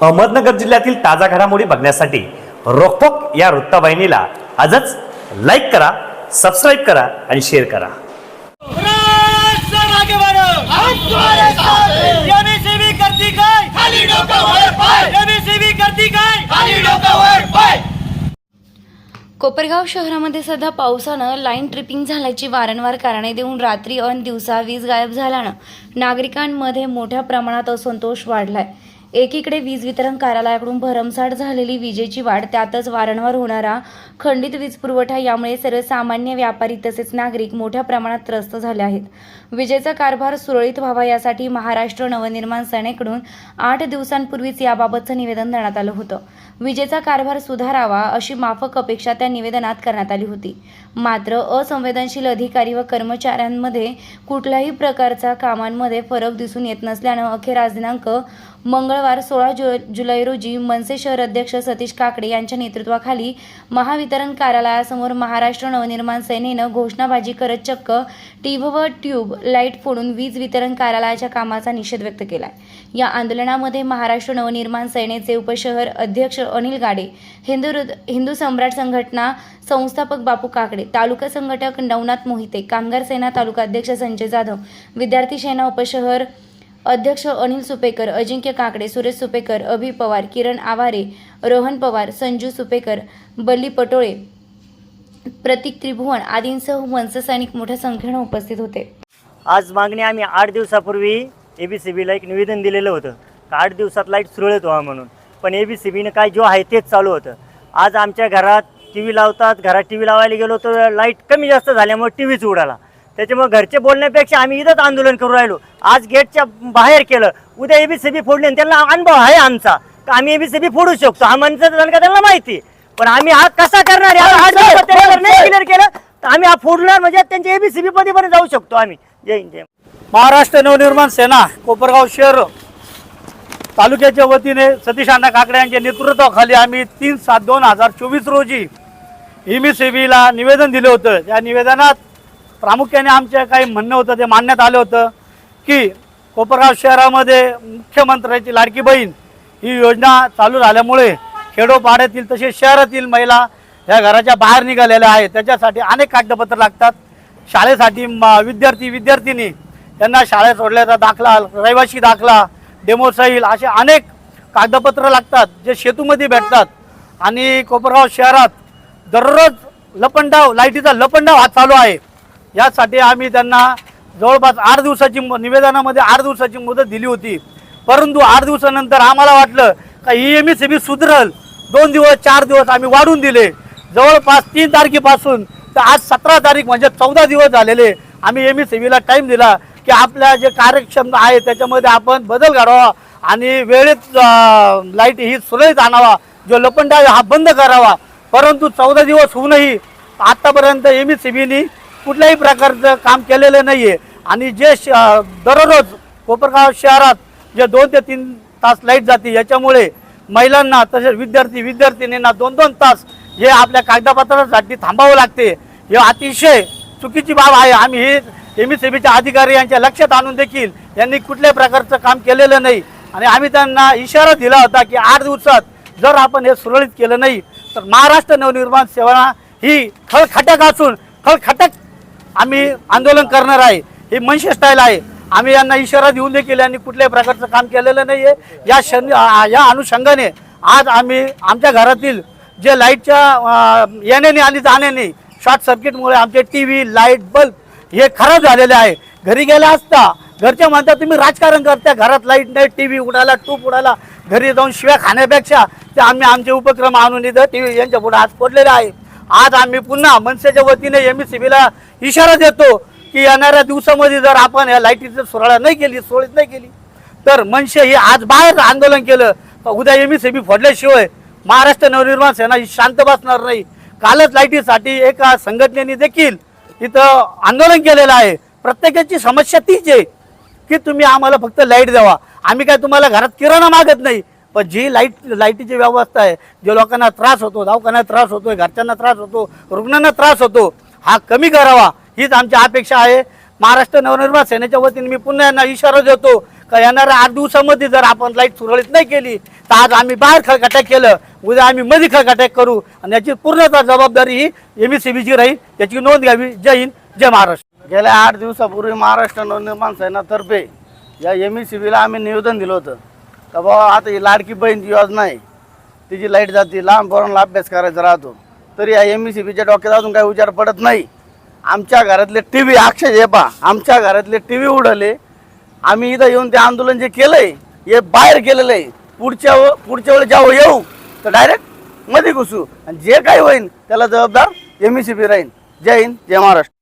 अहमदनगर जिल्ह्यातील ताजा घडामोडी बघण्यासाठी रोखोक या वृत्तवाहिनीला आजच लाईक करा सबस्क्राईब करा आणि शेअर करा. कोपरगाव शहरामध्ये सध्या पावसानं लाईन ट्रिपिंग झाल्याची वारंवार कारणे देऊन रात्री अन दिवसा वीज गायब झाल्यानं नागरिकांमध्ये मोठ्या प्रमाणात असंतोष वाढलाय. एकीकडे वीज वितरण कार्यालयाकडून भरमसाठ झालेली विजेची वाढ त्यातच वारंवार होणारा खंडित वीज पुरवठा यामुळे सर्वसामान्य व्यापारी तसेच नागरिक मोठ्या प्रमाणात त्रस्त झाले आहेत. विजेचा कारभार सुरळीत व्हावा यासाठी महाराष्ट्र नवनिर्माण सेनेकडून आठ दिवसांपूर्वीच याबाबतचं निवेदन देण्यात आलं होतं. विजेचा कारभार सुधारावा अशी माफक अपेक्षा त्या निवेदनात करण्यात आली होती. मात्र असंवेदनशील अधिकारी व कर्मचाऱ्यांमध्ये कुठल्याही प्रकारचा कामांमध्ये फरक दिसून येत नसल्यानं अखेर आज दिनांक मंगळवार सोळा जु जुलै रोजी मनसे शहर अध्यक्ष सतीश काकडे यांच्या नेतृत्वाखाली महावितरण कार्यालयासमोर महाराष्ट्र नवनिर्माण सेनेनं घोषणाबाजी करत चक्क टीव्ही व ट्यूब लाइट फोडून वीज वितरण कार्यालयाच्या कामाचा निषेध व्यक्त केला या आंदोलनामध्ये महाराष्ट्र नवनिर्माण सेनेचे उपशहर अध्यक्ष अनिल गाडे हिंदू हिंदू सम्राट संघटना संस्थापक बापू काकडे तालुका संघटक नवनाथ मोहिते कामगार सेना तालुका अध्यक्ष संजय जाधव विद्यार्थी सेना उपशहर अध्यक्ष अनिल सुपेकर अजिंक्य काकडे सुरेश सुपेकर अभि पवार किरण आवारे रोहन पवार संजू सुपेकर बल्ली पटोळे प्रतीक त्रिभुवन आदींसह मनसे सैनिक मोठ्या संख्येनं उपस्थित होते. आज मागणी आम्ही आठ दिवसापूर्वी ए बी सी बीला एक निवेदन दिलेलं होतं. का आठ दिवसात लाइट सुरळीत व्हा म्हणून. पण ए बी सी बीनं काय जो आहे तेच चालू होतं. आज आमच्या घरात टी व्ही लावतात. घरात टी व्ही लावायला गेलो तर लाइट कमी जास्त झाल्यामुळे टी व्हीच उडाला. त्याच्यामुळे घरचे बोलण्यापेक्षा आम्ही इथंच आंदोलन करू राहिलो. आज गेटच्या बाहेर केलं उद्या ए बी सी बी फोडली आणि त्यांना अनुभव आहे आमचा. का आम्ही ए बी सी बी फोडू शकतो. हा म्हणतात का त्यांना माहिती? पण आम्ही हा कसा करणार? नाही क्लिअर केलं तर आम्ही हा फोडणार म्हणजे त्यांच्या एबीसीबी मध्ये पण जाऊ शकतो आम्ही. जय हिंद जय महाराष्ट्र. नवनिर्माण सेना कोपरगाव शहर तालुक्याच्या वतीने सतीश अण्णा काकडे यांच्या नेतृत्वाखाली आम्ही तीन सात दोन हजार चोवीस रोजी एम सी बीला निवेदन दिलं होतं. त्या निवेदनात प्रामुख्याने आमच्या काही म्हणणं होतं ते मांडण्यात आलं होतं की कोपरगाव शहरामध्ये मुख्यमंत्र्याची लाडकी बहीण ही योजना चालू झाल्यामुळे खेडोपाड्यातील तसेच शहरातील महिला ह्या घराच्या बाहेर निघालेल्या आहेत. त्याच्यासाठी अनेक कागदपत्र लागतात. शाळेसाठी विद्यार्थी विद्यार्थिनी त्यांना शाळेत सोडल्याचा दाखला रहिवासी दाखला डेमोसाईल असे अनेक कागदपत्र लागतात जे सेतूमध्ये भेटतात. आणि कोपरगाव शहरात दररोज लपंडाव लाईटीचा लपंडाव हा चालू आहे. यासाठी आम्ही त्यांना जवळपास आठ दिवसाची निवेदनामध्ये आठ दिवसाची मुदत दिली होती. परंतु आठ दिवसानंतर आम्हाला वाटलं का ई एम सी बी सुधरल. दोन दिवस चार दिवस आम्ही वाढून दिले. जवळपास तीन तारखेपासून तर आज सतरा तारीख म्हणजे चौदा दिवस झालेले आम्ही एम सी बीला टाईम दिला की आपल्या जे कार्यक्षम आहे त्याच्यामध्ये आपण बदल घडावा आणि वेळेत लाइट ही सुरळीत आणावा. जो लपंडाव हा बंद करावा. परंतु चौदा दिवस होऊनही आत्तापर्यंत एम सी बीनी कुठल्याही प्रकारचं काम केलेलं नाही आहे आणि जे श दररोज कोपरगाव शहरात जे दोन ते तीन तास लाइट जाते याच्यामुळे महिलांना तसेच विद्यार्थी विद्यार्थिनींना दोन दोन तास हे आपल्या कागदपत्रासाठी थांबावं लागते. हे अतिशय चुकीची बाब आहे. आम्ही हे एम सी बीच्या अधिकारी यांच्या लक्षात आणून देखील यांनी कुठल्याही प्रकारचं काम केलेलं नाही. आणि आम्ही त्यांना इशारा दिला होता की आठ दिवसात जर आपण हे सुरळीत केलं नाही तर महाराष्ट्र नवनिर्माण सेवा ही खळखटक असून खळखटक आम्ही आंदोलन करणार आहे. हे मनसे स्टाईल आहे. आम्ही यांना इशारा देऊन देखील यांनी कुठल्याही प्रकारचं काम केलेलं नाही आहे या शन या अनुषंगाने आज आम्ही आमच्या घरातील जे लाईटच्या येण्याने आणि जाण्याने शॉर्ट सर्किटमुळे आमचे टी व्ही लाइट बल्ब हे खराब झालेले आहे. घरी गेला असता घरच्या म्हणतात तुम्ही राजकारण करता घरात लाइट नाही टी व्ही उडाला टूप उडाला घरी जाऊन शिव्या खाण्यापेक्षा ते आम्ही आमचे उपक्रम आणून इथं टी व्ही यांच्या पुढे आज पडलेले आहे. आज आम्ही पुन्हा मनसेच्या वतीने एम एस बीला इशारा देतो की येणाऱ्या दिवसामध्ये जर आपण या लाईटीचं सुरळा नाही केली सोळीत नाही केली तर मनसे हे आज बाहेर आंदोलन केलं. तर उद्या एम एस बी फोडल्याशिवाय महाराष्ट्र नवनिर्माण सेना ही शांत बसणार नाही. कालच लाईटीसाठी एका संघटनेने देखील इथं आंदोलन केलेलं आहे. प्रत्येकाची समस्या तीच आहे की तुम्ही आम्हाला फक्त लाइट द्यावा. आम्ही काय तुम्हाला घरात किराणा मागत नाही. पण जी लाइट लाईटीची व्यवस्था आहे जे लोकांना त्रास होतो दवाखान्यात त्रास होतो घरच्यांना त्रास होतो रुग्णांना त्रास होतो हा कमी करावा हीच आमची अपेक्षा आहे. महाराष्ट्र नवनिर्माण सेनेच्या वतीने मी पुन्हा यांना इशारा देतो का येणाऱ्या आठ दिवसामध्ये जर आपण लाइट सुरळीत नाही केली तर आज आम्ही बाहेर खळकाट्या केलं उद्या आम्ही मध्ये खळकाट्या करू आणि याची पूर्णतः जबाबदारी ही एम एस सी बीची राहील याची नोंद घ्यावी. जय हिंद जय महाराष्ट्र. गेल्या आठ दिवसापूर्वी महाराष्ट्र नवनिर्माण सेनातर्फे या एम ई सी बीला आम्ही निवेदन दिलं होतं. तर बाबा आता ही लाडकी बहीण जी योजना आहे. तिची लाइट जाते लांब पोरांना अभ्यास करायचा राहतो. तरी या एम ई सी बीच्या डोक्यात अजून काही विचार पडत नाही. आमच्या घरातले टी व्ही अक्षय हे पा आमच्या घरातले टी व्ही उडवले आम्ही इथं येऊन ते आंदोलन जे केलं आहे हे बाहेर केलेलं आहे. पुढच्या व- पुढच्या वेळेस जेव्हा येऊ तर डायरेक्टमध्ये घुसू. आणि जे काही होईल त्याला जबाबदार एम ई सी बी राहील जय हिंद जय महाराष्ट्र.